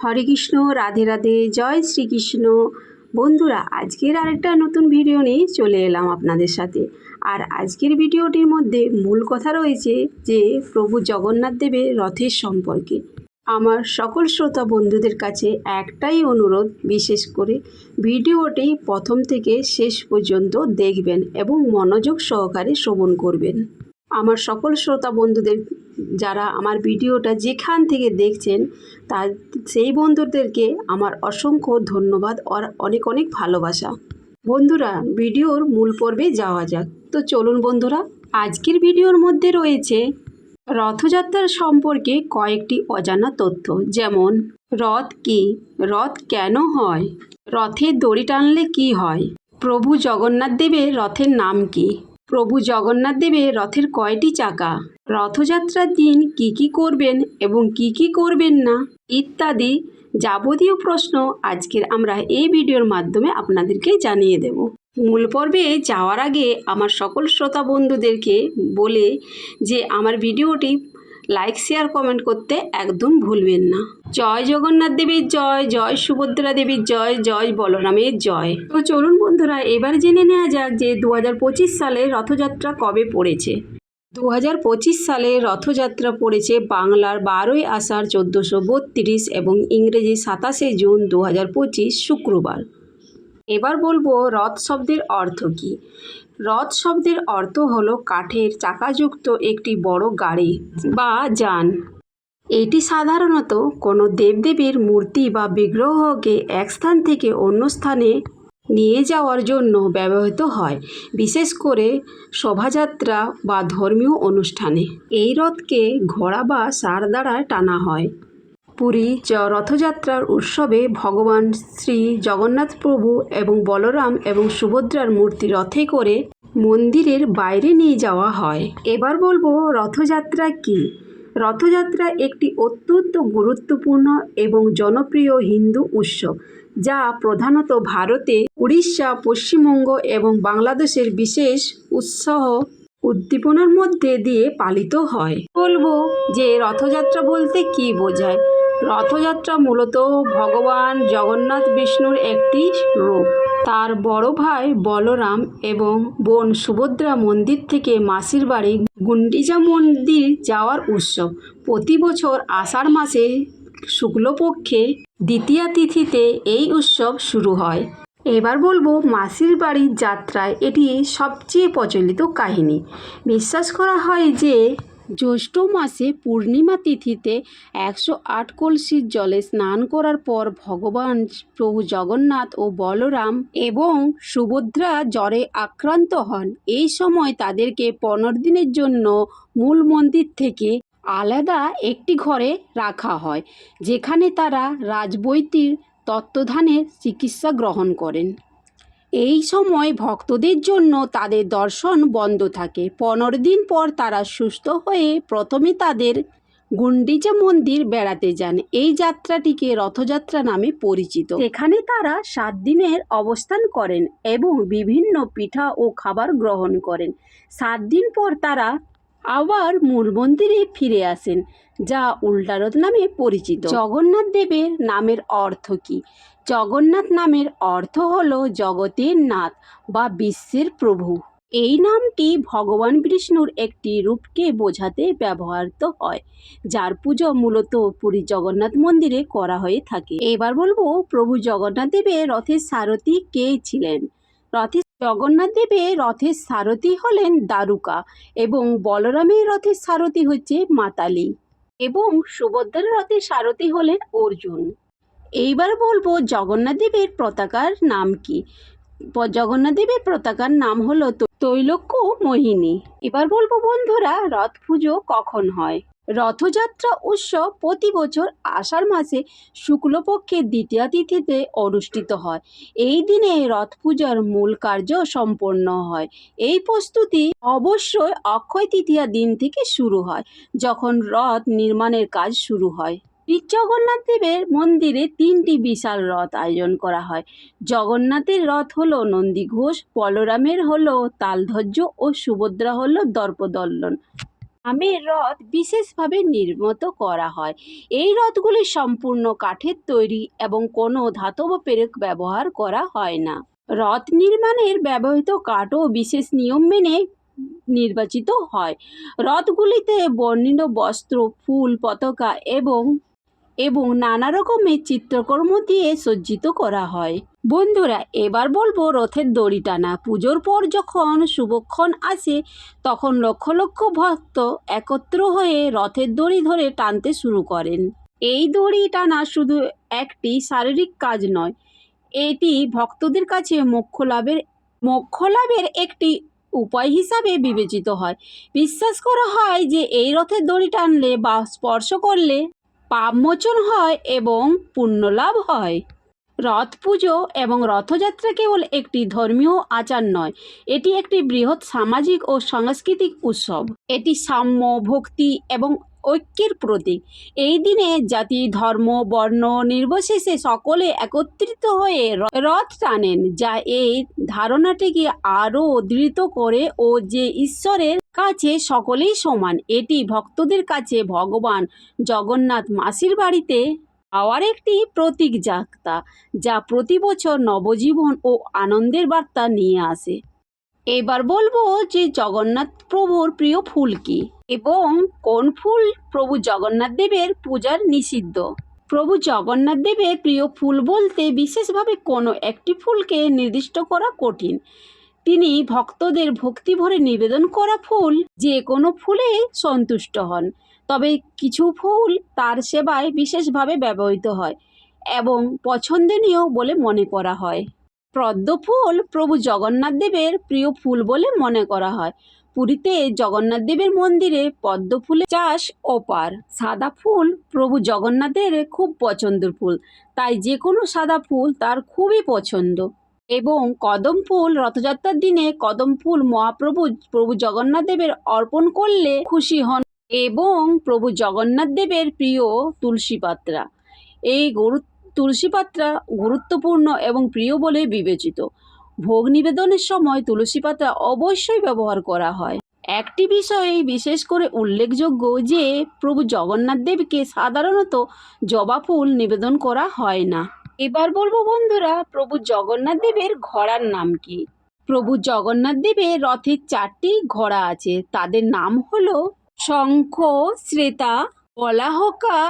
হরে কৃষ্ণ, রাধে রাধে, জয় শ্রীকৃষ্ণ। বন্ধুরা, আজকের আরেকটা নতুন ভিডিও নিয়ে চলে এলাম আপনাদের সাথে। আর আজকের ভিডিওটির মধ্যে মূল কথা রয়েছে যে, প্রভু জগন্নাথ দেবের রথের সম্পর্কে। আমার সকল শ্রোতা বন্ধুদের কাছে একটাই অনুরোধ, বিশেষ করে ভিডিওটি প্রথম থেকে শেষ পর্যন্ত দেখবেন এবং মনোযোগ সহকারে শ্রবণ করবেন। আমার সকল শ্রোতা বন্ধুদের যারা আমার ভিডিওটা যেখান থেকে দেখছেন তার সেই বন্ধুদেরকে আমার অসংখ্য ধন্যবাদ আর অনেক অনেক ভালোবাসা। বন্ধুরা, ভিডিওর মূল পর্বে যাওয়া যাক। তো চলুন বন্ধুরা, আজকের ভিডিওর মধ্যে রয়েছে রথযাত্রার সম্পর্কে কয়েকটি অজানা তথ্য। যেমন, রথ কি? রথ কেন হয়? রথের দড়ি টানলে কি হয়? প্রভু জগন্নাথ দেবের রথের নাম কি? প্রভু জগন্নাথ দেবের রথের কয়টি চাকা? রথযাত্রার দিন কি কি করবেন এবং কি কি করবেন না? ইত্যাদি যাবতীয় প্রশ্ন আজকের আমরা এই ভিডিওর মাধ্যমে আপনাদেরকে জানিয়ে দেব। মূল পর্বে যাওয়ার আগে আমার সকল শ্রোতা বন্ধুদেরকে বলে যে, আমার ভিডিওটি লাইক শেয়ার কমেন্ট করতে একদম ভুলবেন না। জয় জগন্নাথ দেবীর জয় জয় সুভদ্রা দেবীর জয় জয় বলরামের জয়। তো চলুন বন্ধুরা, এবার জেনে নেওয়া যাক যে দু হাজার পঁচিশ সালে রথযাত্রা কবে পড়েছে। দু হাজার পঁচিশ সালে রথযাত্রা পড়েছে বাংলার বারোই আষাঢ় চোদ্দোশো বত্রিশ এবং ইংরেজি সাতাশে জুন দু হাজার পঁচিশ শুক্রবার। এবার বলব রথ শব্দের অর্থ কী? রথ শব্দের অর্থ হলো কাঠের চাকাযুক্ত একটি বড় গাড়ি বা যান। এটি সাধারণত কোনো দেবদেবীর মূর্তি বা বিগ্রহকে এক স্থান থেকে অন্য স্থানে নিয়ে যাওয়ার জন্য ব্যবহৃত হয়, বিশেষ করে শোভাযাত্রা বা ধর্মীয় অনুষ্ঠানে। এই রথকে ঘোড়া বা সার দ্বারা টানা হয়। পুরী জ- রথযাত্রার উৎসবে ভগবান শ্রী জগন্নাথ প্রভু এবং বলরাম এবং সুভদ্রার মূর্তি রথে করে মন্দিরের বাইরে নিয়ে যাওয়া হয়। এবার বলব রথযাত্রা কি? রথযাত্রা একটি অত্যন্ত গুরুত্বপূর্ণ এবং জনপ্রিয় হিন্দু উৎসব, যা প্রধানত ভারতে, উড়িষ্যা, পশ্চিমবঙ্গ এবং বাংলাদেশের বিশেষ উৎসাহ উদ্দীপনার মধ্যে দিয়ে পালিত হয়। বলব যে রথযাত্রা বলতে কি বোঝায়? রথযাত্রা মূলত ভগবান জগন্নাথ বিষ্ণুর একটি রূপ। তার বড় ভাই বলরাম এবং বোন সুভদ্রা মন্দির থেকে মাসির বাড়ি গুন্ডিজা মন্দির যাওয়ার উৎসব। প্রতি বছর আষাঢ় মাসে শুক্লপক্ষে দ্বিতীয়া তিথিতে এই উৎসব শুরু হয়। এবার বলব মাসির বাড়ির যাত্রায় এটি সবচেয়ে প্রচলিত কাহিনী। বিশ্বাস করা হয় যে জ্যৈষ্ঠ মাসে পূর্ণিমা তিথিতে একশো আট কলসির জলে স্নান করার পর ভগবান প্রভু জগন্নাথ ও বলরাম এবং সুভদ্রা জ্বরে আক্রান্ত হন। এই সময় তাদেরকে পনেরো দিনের জন্য মূল মন্দির থেকে আলাদা একটি ঘরে রাখা হয়, যেখানে তারা রাজবৈতির তত্ত্বধানের চিকিৎসা গ্রহণ করেন। এই সময় ভক্তদের জন্য তাদের দর্শন বন্ধ থাকে। পনেরো দিন পর তারা সুস্থ হয়ে প্রথমে তাদের গুন্ডিচা মন্দির বেড়াতে যান। এই যাত্রাটিকে রথযাত্রা নামে পরিচিত। এখানে তারা সাত দিনের অবস্থান করেন এবং বিভিন্ন পিঠা ও খাবার গ্রহণ করেন। সাত দিন পর তারা আবার মূল মন্দিরে ফিরে আসেন, যা উল্টারথ নামে পরিচিত। জগন্নাথ দেবের নামের অর্থ কী? জগন্নাথ নামের অর্থ হল জগতের নাথ বা বিশ্বের প্রভু। এই নামটি ভগবান বিষ্ণুর একটি রূপকে বোঝাতে ব্যবহৃত হয়, যার পুজো মূলত পুরী জগন্নাথ মন্দিরে করা হয়ে থাকে। এবার বলব, প্রভু জগন্নাথ দেবের রথের সারথি কে ছিলেন? রথের জগন্নাথ দেবের রথের সারথি হলেন দারুকা এবং বলরামের রথের সারথি হচ্ছে মাতালি এবং সুভদ্রার রথের সারথি হলেন অর্জুন। এইবার বলব জগন্নাথ দেবের পতাকার নাম কি? জগন্নাথ দেবের পতাকার নাম হলো তৈলক্য মোহিনী। এবার বলব বন্ধুরা, রথ পুজো কখন হয়? রথযাত্রা উৎসব প্রতি বছর আষাঢ় মাসে শুক্লপক্ষের দ্বিতীয় তিথিতে অনুষ্ঠিত হয়। এই দিনে রথ পূজার মূল কার্য সম্পন্ন হয়। এই প্রস্তুতি অবশ্যই অক্ষয় তৃতীয়া দিন থেকে শুরু হয়, যখন রথ নির্মাণের কাজ শুরু হয়। জগন্নাথ দেবের মন্দিরে তিনটি বিশাল রথ আয়োজন করা হয়। জগন্নাথের রথ হলো নন্দীঘোষ বলরামের হলো তালধ্বজ ও সুভদ্রা হলো দর্পদল্লন। আমের রথ বিশেষভাবে নির্মিত করা হয়। এই রথগুলি সম্পূর্ণ কাঠের তৈরি এবং কোনো ধাতব পেরেক ব্যবহার করা হয় না। রথ নির্মাণের ব্যবহৃত কাঠও বিশেষ নিয়ম মেনে নির্বাচিত হয়। রথগুলিতে বর্ণিত বস্ত্র, ফুল, পতাকা এবং এবং নানা রকমের চিত্রকর্ম দিয়ে সজ্জিত করা হয়। বন্ধুরা, এবার বলব রথের দড়ি টানা। পুজোর পর যখন শুভক্ষণ আসে, তখন লক্ষ লক্ষ ভক্ত একত্র হয়ে রথের দড়ি ধরে টানতে শুরু করেন। এই দড়ি টানা শুধু একটি শারীরিক কাজ নয়, এটি ভক্তদের কাছে মোক্ষ লাভের মোক্ষ লাভের একটি উপায় হিসাবে বিবেচিত হয়। বিশ্বাস করা হয় যে এই রথের দড়ি টানলে বা স্পর্শ করলে পাপমোচন হয় এবং পুণ্যলাভ হয়। রথ পুজো এবং রথযাত্রা কেবল একটি ধর্মীয় আচার নয়, এটি একটি বৃহৎ সামাজিক ও সাংস্কৃতিক উৎসব। এটি সাম্য, ভক্তি এবং ঐক্যের প্রতীক। এই দিনে জাতি, ধর্ম, বর্ণ নির্বিশেষে সকলে একত্রিত হয়ে রথ টানেন, যা এই ধারণাটিকে আরও দৃঢ় করে ও যে ঈশ্বরের কাছে সকলেই সমান। এটি ভক্তদের কাছে ভগবান জগন্নাথ মাসির বাড়িতে পাওয়ার একটি প্রতীক যাত্রা যা প্রতি বছর নবজীবন ও আনন্দের বার্তা নিয়ে আসে। এবার বলব যে জগন্নাথ প্রভুর প্রিয় ফুল কি এবং কোন ফুল প্রভু জগন্নাথ দেবের পূজার নিষিদ্ধ? প্রভু জগন্নাথ দেবের প্রিয় ফুল বলতে বিশেষভাবে কোনো একটি ফুলকে নির্দিষ্ট করা কঠিন। তিনি ভক্তদের ভক্তি ভরে নিবেদন করা ফুল, যে কোনো ফুলে সন্তুষ্ট হন। তবে কিছু ফুল তার সেবায় বিশেষভাবে ব্যবহৃত হয় এবং পছন্দনীয় বলে মনে করা হয়। পদ্ম ফুল প্রভু জগন্নাথ দেবের প্রিয় ফুল বলে মনে করা হয়। পুরীতে জগন্নাথ দেবের মন্দিরে পদ্ম ফুলের চাষ অপার। সাদা ফুল প্রভু জগন্নাথের খুব পছন্দের ফুল, তাই যে কোনো সাদা ফুল তার খুবই পছন্দ। এবং কদম ফুল, রথযাত্রার দিনে কদম ফুল মহাপ্রভু, প্রভু জগন্নাথ দেবের অর্পণ করলে খুশি হন এবং প্রভু জগন্নাথ দেবের প্রিয় তুলসী পাত্রা। এই গরু তুলসী পাত্রা গুরুত্বপূর্ণ এবং প্রিয় বলে বিবেচিত। ভোগ নিবেদনের সময় তুলসী পাতা অবশ্যই ব্যবহার করা হয়। একটি বিষয়ে বিশেষ করে উল্লেখযোগ্য যে, প্রভু জগন্নাথ দেবকে সাধারণত জবা ফুল নিবেদন করা হয় না। এবার বলব বন্ধুরা, প্রভু জগন্নাথ দেবের ঘোড়ার নাম কি? প্রভু জগন্নাথ দেবের রথের চারটি ঘোড়া আছে। তাদের নাম হলো শঙ্খ শ্রেতা বলাহকা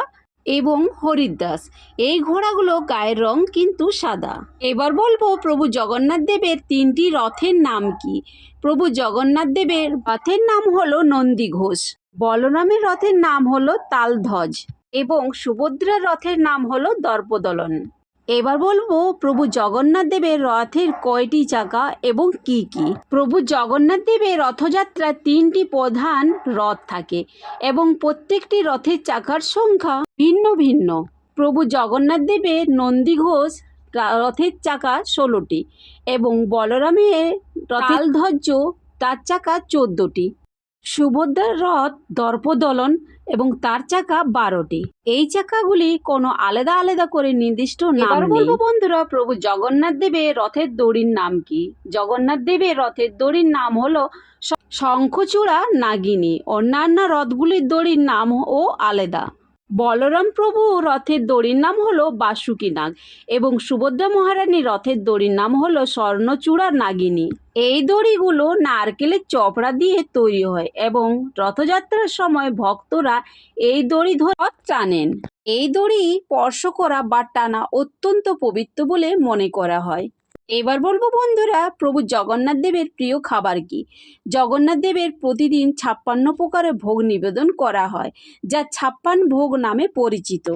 এবং হরিদাস। এই ঘোড়াগুলো গায়ের রং কিন্তু সাদা। এবার বলব প্রভু জগন্নাথ দেবের তিনটি রথের নাম কি? প্রভু জগন্নাথ দেবের রথের নাম হলো নন্দী ঘোষ। বলরামের রথের নাম হলো তালধ্বজ এবং সুভদ্রার রথের নাম হলো দর্পদলন। এবার বলব, প্রভু জগন্নাথ দেবের রথের কয়টি চাকা এবং কি কি? প্রভু জগন্নাথ দেবের রথযাত্রার তিনটি প্রধান রথ থাকে এবং প্রত্যেকটি রথের চাকার সংখ্যা ভিন্ন ভিন্ন। প্রভু জগন্নাথ দেবের নন্দী ঘোষ রথের চাকা ষোলোটি এবং বলরামের রথাল ধ্বজ তার চাকা চোদ্দটি। সুভদ্রার রথ দর্পদলন এবং তার চাকা বারোটি। এই চাকাগুলি কোনো আলাদা আলাদা করে নির্দিষ্ট নাম বলব বন্ধুরা প্রভু জগন্নাথ দেবের রথের দড়ির নাম কি? জগন্নাথ দেবের রথের দড়ির নাম হলো শঙ্খচূড়া নাগিনী। অন্যান্য রথগুলির দড়ির নাম ও আলাদা। বলরাম প্রভু রথের দড়ির নাম হলো বাসুকী নাগ এবং সুভদ্রা মহারানী রথের দড়ির নাম হলো স্বর্ণচূড়া নাগিনী। এই দড়িগুলো নারকেলের চপড়া দিয়ে তৈরি হয় এবং রথযাত্রার সময় ভক্তরা এই দড়ি ধরে রথ টানেন। এই দড়ি স্পর্শ করা বা টানা অত্যন্ত পবিত্র বলে মনে করা হয়। এবার বলব বন্ধুরা, প্রভু জগন্নাথ দেবের প্রিয় খাবার কি? জগন্নাথ দেবের প্রতিদিন ছাপ্পান্ন প্রকারের ভোগ নিবেদন করা হয়, যা ছাপ্পান ভোগ নামে পরিচিত।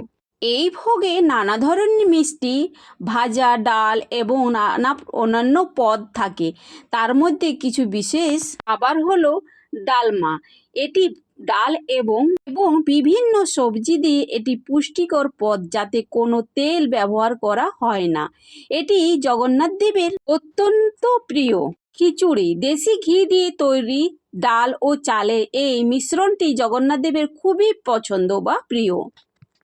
এই ভোগে নানা ধরনের মিষ্টি, ভাজা, ডাল এবং নানা অন্যান্য পদ থাকে। তার মধ্যে কিছু বিশেষ খাবার হলো ডালমা। এটি ডাল এবং এবং বিভিন্ন সবজি দিয়ে এটি পুষ্টিকর পদ যাতে কোনো তেল ব্যবহার করা হয় না। এটি জগন্নাথ দেবের অত্যন্ত প্রিয় খিচুড়ি। দেশি ঘি দিয়ে তৈরি ডাল ও চালের এই মিশ্রণটি জগন্নাথ দেবের খুবই পছন্দ বা প্রিয়।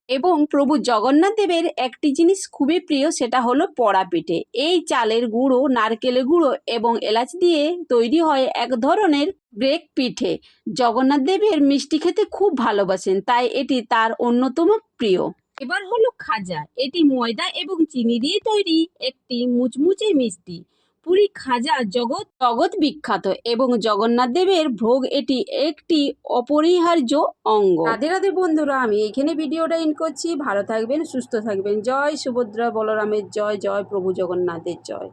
এবং প্রভু জগন্নাথ দেবের একটি জিনিস খুবই প্রিয়, সেটা হলো পড়া পিঠে। এই চালের গুঁড়ো, নারকেলের গুঁড়ো এবং এলাচ দিয়ে তৈরি হয় এক ধরনের ব্রেক পিঠে। জগন্নাথ দেবের মিষ্টি খেতে খুব ভালোবাসেন, তাই এটি তার অন্যতম প্রিয়। এবার হলো খাজা। এটি ময়দা এবং চিনি দিয়ে তৈরি একটি মুচমুচে মিষ্টি। পুরী খাজা জগৎ জগৎ বিখ্যাত এবং জগন্নাথ দেবের ভোগ এটি একটি অপরিহার্য অঙ্গ। রাধে রাধে বন্ধুরা, আমি এখানে ভিডিওটা ইন করছি। ভালো থাকবেন, সুস্থ থাকবেন। জয় সুভদ্রা বলরামের জয় জয় প্রভু জগন্নাথের জয়।